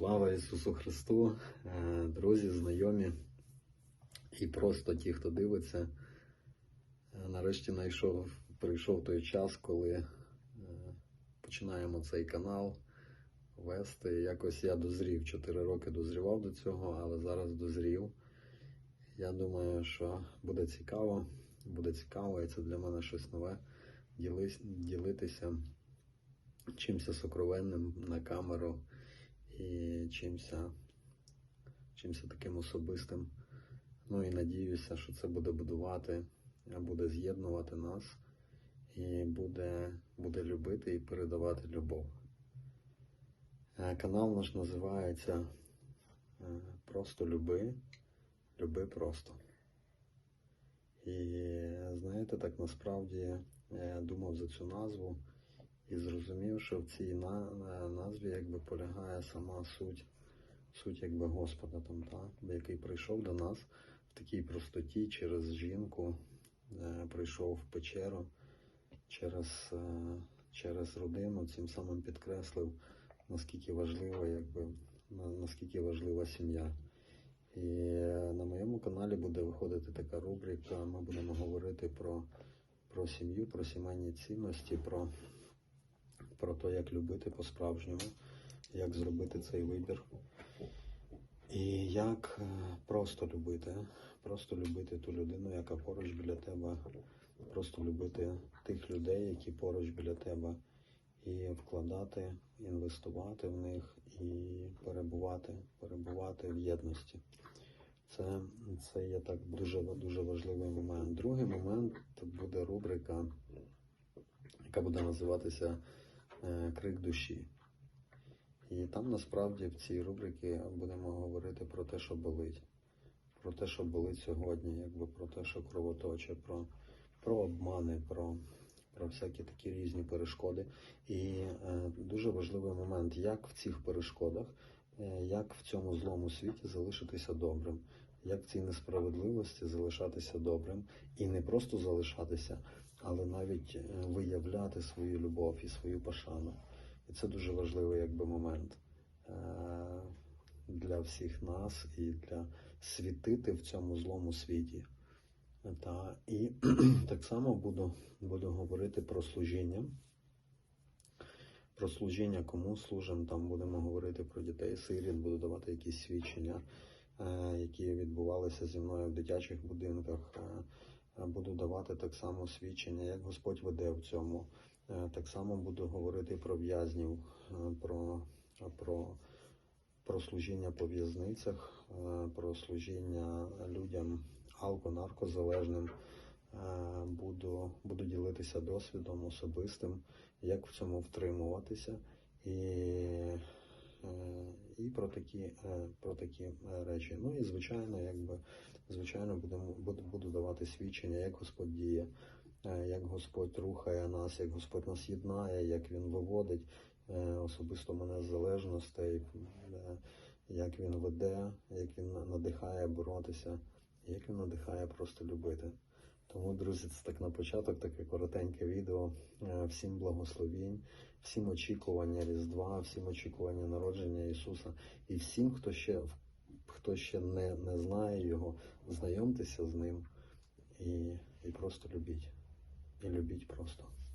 Слава Ісусу Христу, Е, друзі, знайомі і просто ті, хто дивиться. Е, Нарешті знайшов, прийшов той час, коли е, починаємо цей канал вести. Якось я дозрів, 4 роки дозрівав до цього, але зараз дозрів. Я думаю, що буде цікаво, буде цікаво, і це для мене щось нове. Ділитися чимся сокровенним на камеру і чимся, чимся таким особистим. Ну і надіюся, що це буде будувати, буде з'єднувати нас і буде, буде любити і передавати любов. Е, Канал наш називається е, Просто люби, люби просто. І знаєте, так насправді я думав за цю назву і зрозумів, що в цій на, на- назві якби полягає сама суть, суть якби Господа там, так, який прийшов до нас в такій простоті через жінку, е, прийшов в печеру через, е, через родину, цим самим підкреслив, наскільки важлива, якби, наскільки важлива сім'я. І е, на моєму каналі буде виходити така рубрика. Ми будемо говорити про, про сім'ю, про сімейні цінності, про, про те, як любити по-справжньому, як зробити цей вибір. І як е, просто любити, просто любити ту людину, яка поруч біля тебе, просто любити тих людей, які поруч біля тебе, і вкладати, інвестувати в них і перебувати, перебувати в єдності. Це, це є так дуже, дуже важливий момент. Другий момент буде рубрика, яка буде називатися Крик душі. І там насправді в цій рубриці будемо говорити про те, що болить, про те, що болить сьогодні, якби про те, що кровоточе, про, про обмани, про, про всякі такі різні перешкоди. І е, дуже важливий момент, як в цих перешкодах, е, як в цьому злому світі залишитися добрим, як в цій несправедливості залишатися добрим і не просто залишатися, але навіть е, виявляти свою любов і свою пошану. І це дуже важливий якби момент е, для всіх нас і для світити в цьому злому світі. Та, і так само буду, буду говорити про служіння. Про служіння, кому служимо, там будемо говорити про дітей сиріт, буду давати якісь свідчення, які відбувалися зі мною в дитячих будинках. Е, Буду давати так само свідчення, як Господь веде в цьому. Е, Так само буду говорити про в'язнів, е, про, про, про служіння по в'язницях, е, про служіння людям алко-наркозалежним. Е, Буду, буду ділитися досвідом особистим, як в цьому втримуватися, і, е, і про такі, е, про такі е, речі. Ну і звичайно, якби звичайно, будемо буду, буду давати свідчення, як Господь діє, е, як Господь рухає нас, як Господь нас єднає, як Він виводить е, особисто мене з залежностей, е, як Він веде, як Він надихає боротися, як Він надихає просто любити. Тому, друзі, це так на початок, таке коротеньке відео. Е, Всім благословінь, всім очікування Різдва, всім очікування народження Ісуса і всім, хто ще хто ще не, не знає його, знайомтеся з ним і, і просто любіть. І любіть просто.